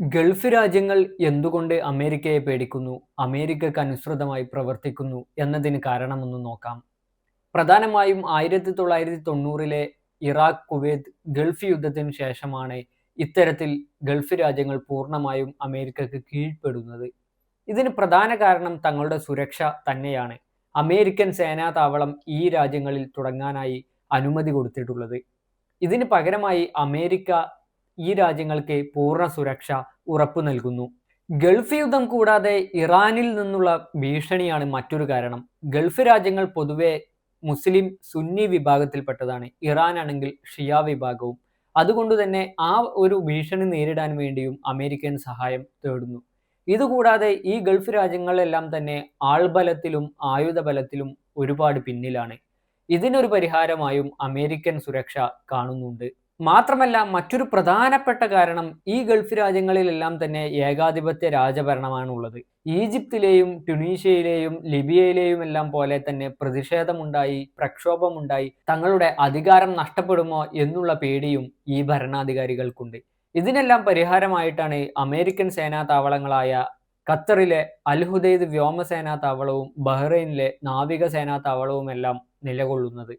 Gulf രാജ്യങ്ങൾ എന്തുകൊണ്ട് അമേരിക്കയെ പേടിക്കുന്നു അമേരിക്കക്ക് അനുസൃതമായി പ്രവർത്തിക്കുന്നു എന്നതിന് കാരണമൊന്ന് നോക്കാം. പ്രധാനമായും ആയിരത്തി തൊള്ളായിരത്തി തൊണ്ണൂറിലെ ഇറാഖ് കുവൈത്ത് ഗൾഫ് യുദ്ധത്തിന് ശേഷമാണ് ഇത്തരത്തിൽ ഗൾഫ് രാജ്യങ്ങൾ പൂർണമായും അമേരിക്കക്ക് കീഴ്പ്പെടുന്നത്. ഇതിന് പ്രധാന കാരണം തങ്ങളുടെ സുരക്ഷ തന്നെയാണ്. അമേരിക്കൻ സേനാ താവളം ഈ രാജ്യങ്ങളിൽ തുടങ്ങാനായി അനുമതി കൊടുത്തിട്ടുള്ളത്. ഇതിന് പകരമായി അമേരിക്ക ഈ രാജ്യങ്ങൾക്ക് പൂർണ സുരക്ഷ ഉറപ്പു നൽകുന്നു. ഗൾഫ് യുദ്ധം കൂടാതെ ഇറാനിൽ നിന്നുള്ള ഭീഷണിയാണ് മറ്റൊരു കാരണം. ഗൾഫ് രാജ്യങ്ങൾ പൊതുവെ മുസ്ലിം സുന്നി വിഭാഗത്തിൽപ്പെട്ടതാണ്. ഇറാൻ ആണെങ്കിൽ ഷിയ വിഭാഗവും. അതുകൊണ്ട് തന്നെ ആ ഒരു ഭീഷണി നേരിടാൻ വേണ്ടിയും അമേരിക്കൻ സഹായം തേടുന്നു. ഇതുകൂടാതെ ഈ ഗൾഫ് രാജ്യങ്ങളെല്ലാം തന്നെ ആൾബലത്തിലും ആയുധബലത്തിലും ഒരുപാട് പിന്നിലാണ്. ഇതിനൊരു പരിഹാരമായും അമേരിക്കൻ സുരക്ഷ കാണുന്നുണ്ട്. മാത്രമല്ല മറ്റൊരു പ്രധാനപ്പെട്ട കാരണം ഈ ഗൾഫ് രാജ്യങ്ങളിലെല്ലാം തന്നെ ഏകാധിപത്യ രാജഭരണമാണ് ഉള്ളത് ഈജിപ്തിലെയും ട്യുണീഷ്യയിലെയും ലിബിയയിലെയും എല്ലാം പോലെ തന്നെ പ്രതിഷേധമുണ്ടായി പ്രക്ഷോഭമുണ്ടായി. തങ്ങളുടെ അധികാരം നഷ്ടപ്പെടുമോ എന്നുള്ള പേടിയും ഈ ഭരണാധികാരികൾക്കുണ്ട്. ഇതിനെല്ലാം പരിഹാരമായിട്ടാണ് അമേരിക്കൻ സേനാ താവളങ്ങളായ ഖത്തറിലെ അൽഹുദൈദ് വ്യോമസേനാ താവളവും ബഹ്റൈനിലെ നാവിക സേനാ താവളവും എല്ലാം നിലകൊള്ളുന്നത്.